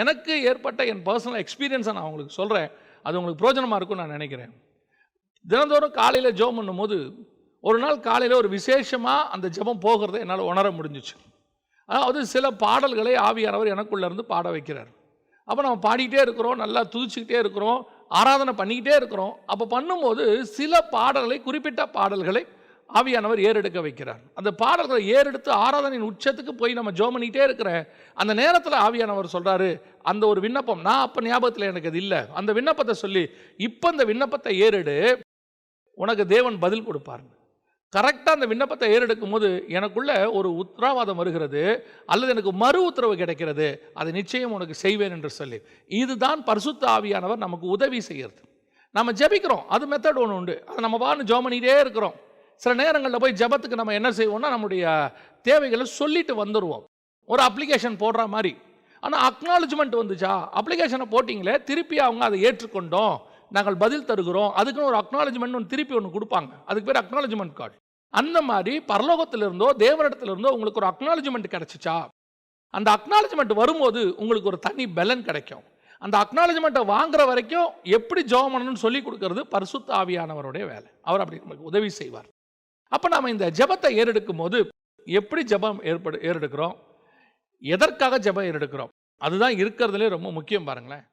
எனக்கு ஏற்பட்ட என் பர்சனல் எக்ஸ்பீரியன்ஸை நான் உங்களுக்கு சொல்கிறேன் அது உங்களுக்கு பிரோஜனமாக இருக்கும்னு நான் நினைக்கிறேன். தினந்தோறும் காலையில் ஜெபம் பண்ணும்போது ஒரு நாள் காலையில் ஒரு விசேஷமாக அந்த ஜெபம் போகிறத என்னால் உணர முடிஞ்சிச்சு. அதாவது சில பாடல்களை ஆவியானவர் எனக்குள்ளேருந்து பாட வைக்கிறார். அப்போ நம்ம பாடிக்கிட்டே இருக்கிறோம் நல்லா துதிச்சுக்கிட்டே இருக்கிறோம் ஆராதனை பண்ணிக்கிட்டே இருக்கிறோம். அப்போ பண்ணும்போது சில பாடல்களை குறிப்பிட்ட பாடல்களை ஆவியானவர் ஏறெடுக்க வைக்கிறார். அந்த பாடல்களை ஏறெடுத்து ஆராதனையின் உச்சத்துக்கு போய் நம்ம ஜோம் பண்ணிகிட்டே இருக்கிற அந்த நேரத்தில் ஆவியானவர் சொல்கிறாரு அந்த ஒரு விண்ணப்பம் நான் அப்போ ஞாபகத்தில் எனக்கு அது இல்லை. அந்த விண்ணப்பத்தை சொல்லி இப்போ அந்த விண்ணப்பத்தை ஏறெடு. உனக்கு தேவன் பதில் கொடுப்பார். கரெக்டாக அந்த விண்ணப்பத்தை ஏறெடுக்கும் போது எனக்குள்ள ஒரு உத்தரவாதம் வருகிறது அல்லது எனக்கு மறு உத்தரவு கிடைக்கிறது. அதை நிச்சயம் உனக்கு செய்வேன் என்று சொல்லி. இதுதான் பரிசுத்த ஆவியானவர் நமக்கு உதவி செய்கிறது. நம்ம ஜெபிக்கிறோம். அது மெத்தட் ஒன்று உண்டு. அதை நம்ம வான்னு ஜோ பண்ணிகிட்டே இருக்கிறோம். சில நேரங்களில் போய் ஜெபத்துக்கு நம்ம என்ன செய்வோம்னா நம்முடைய தேவைகளை சொல்லிட்டு வந்துடுவோம் ஒரு அப்ளிகேஷன் போடுற மாதிரி. ஆனால் அக்னாலஜ்மெண்ட் வந்துச்சா? அப்ளிகேஷனை போட்டிங்களே திருப்பி அவங்க அதை ஏற்றுக்கொண்டோம். நாங்கள் பதில் தருகிறோம். அதுக்குன்னு ஒரு அக்னாலஜ்மெண்ட் ஒன்று திருப்பி ஒன்று கொடுப்பாங்க. அதுக்கு பேர் அக்னாலஜ்மெண்ட் கார்டு அந்த மாதிரி பரலோகத்திலிருந்தோ தேவனிடத்திலிருந்தோ உங்களுக்கு ஒரு அக்னாலஜ்மெண்ட் கிடச்சிச்சா? அந்த அக்னாலஜ்மெண்ட் வரும்போது உங்களுக்கு ஒரு தனி பலன் கிடைக்கும். அந்த அக்னாலஜ்மெண்ட்டை வாங்குற வரைக்கும் எப்படி ஜெபம் பண்ணணும்னு சொல்லி கொடுக்கறது பரிசுத்த ஆவியானவருடைய வேலை. அவர் அப்படி நமக்கு உதவி செய்வார். அப்போ நாம் இந்த ஜெபத்தை ஏறெடுக்கும் போது எப்படி ஜெபம் ஏற்படு ஏறெடுக்கிறோம்? எதற்காக ஜெபம் ஏறெடுக்கிறோம்? அதுதான் இருக்கிறதுலே ரொம்ப முக்கியம் பாருங்களேன்.